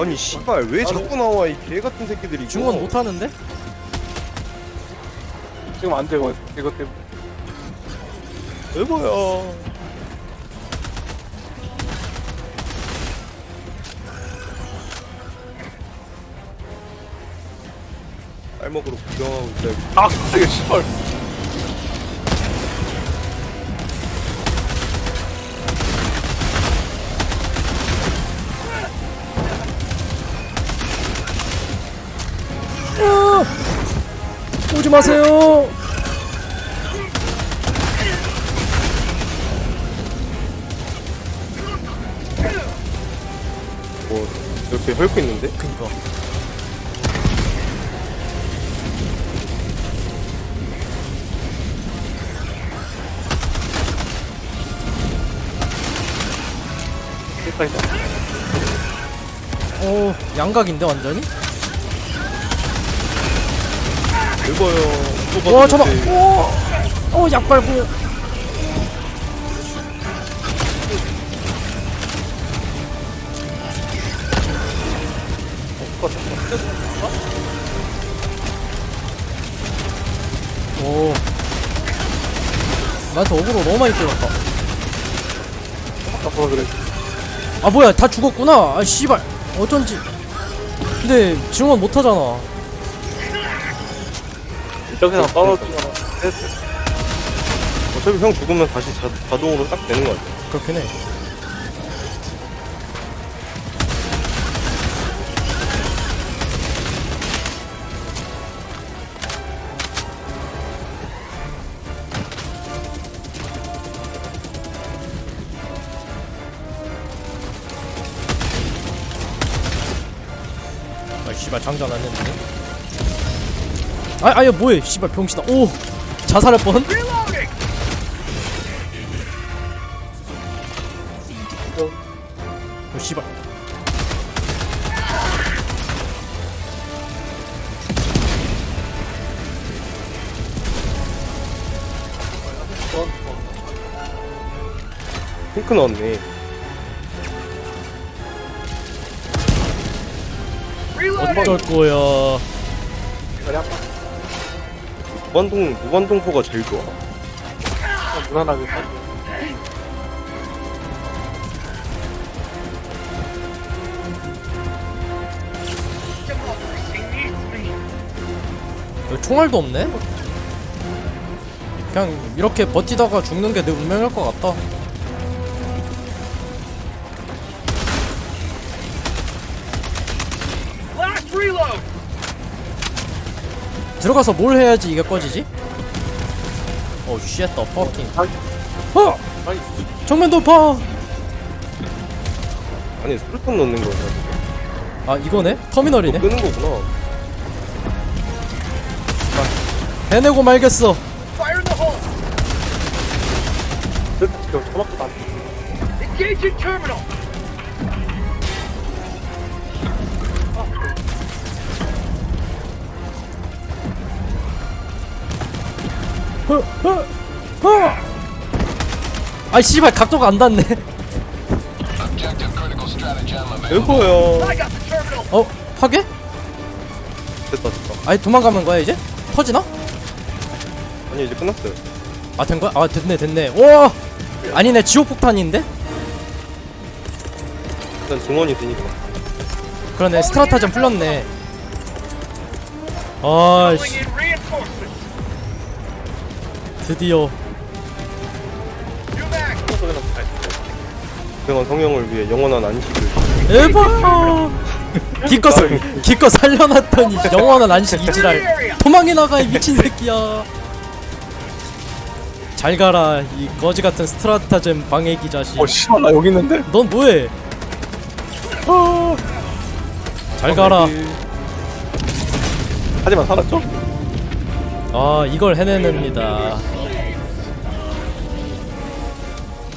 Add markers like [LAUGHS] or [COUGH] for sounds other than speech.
아니 씨발 왜 자꾸 나와 이 개 같은 새끼들이 이거. 중원 못 하는데? 지금 안 되고 이것 때문에 여보야 알먹으로 구경하고 있다 여기. 아 이거 씨발 마세요. 뭐 이렇게 헐고 있는데? 그니까. 오, 양각인데 완전히? 에버요. 와, 잠깐. 오, 오, 약 빨고. 오. 나한테 어그로 너무 많이 끌었다. 아까 그래 아 뭐야. 다 죽었구나. 아 씨발. 어쩐지. 근데 증원 못하잖아 저기서 떨어지거나 어차피 형 죽으면 다시 자, 자동으로 딱 되는 거 같아 그렇긴 해. 아 씨발 장전 안 했네 아 아야 뭐해 씨발 병신아. 오 자살할 뻔. 오 씨발. 핑크 넣었네. 어쩔 거야. 그래 한번 무반동 무반동포가 제일 좋아 무난하게 살게 여기 총알도 없네? 그냥 이렇게 버티다가 죽는 게 내 운명일 것 같다. 들어가서 뭘 해야지 이게 꺼지지? 오 쉣, 더 퍼킹. 어! 아니 정면 돌파! 아니 스루탄 넣는 거야 아 이거네? 터미널이네? 끄는 거구나 해내고 말겠어. 지금 처먹고 난 Engaging terminal! 허, 허, 허! 아이 씨발 각도가 안 닿네. terminal! 어? 파괴? 됐다 됐다 아니 도망가는 거야 이제? 터지나? 아니 이제 끝났어요 아 된 거야? 아 됐네 됐네 와 아니네 지옥 폭탄인데? 일단 증원이 되니까 그러네 스트라타전 풀렸네 아씨 Calling in reinforcements! 드디어 고생한 성형을 위해 영원한 안식을 에바 [LAUGHS] 기껏 살- 기껏 살려놨더니 영원한 안식 이지랄. 도망이 나가 이 미친 새끼야. 잘 가라 이 거지 같은 스트라타젠 방해기 자식. 어 씨발 나 여기 있는데? 넌 뭐해? 아, 잘 가라. 하지만 살았죠? 아 이걸 해내냅니다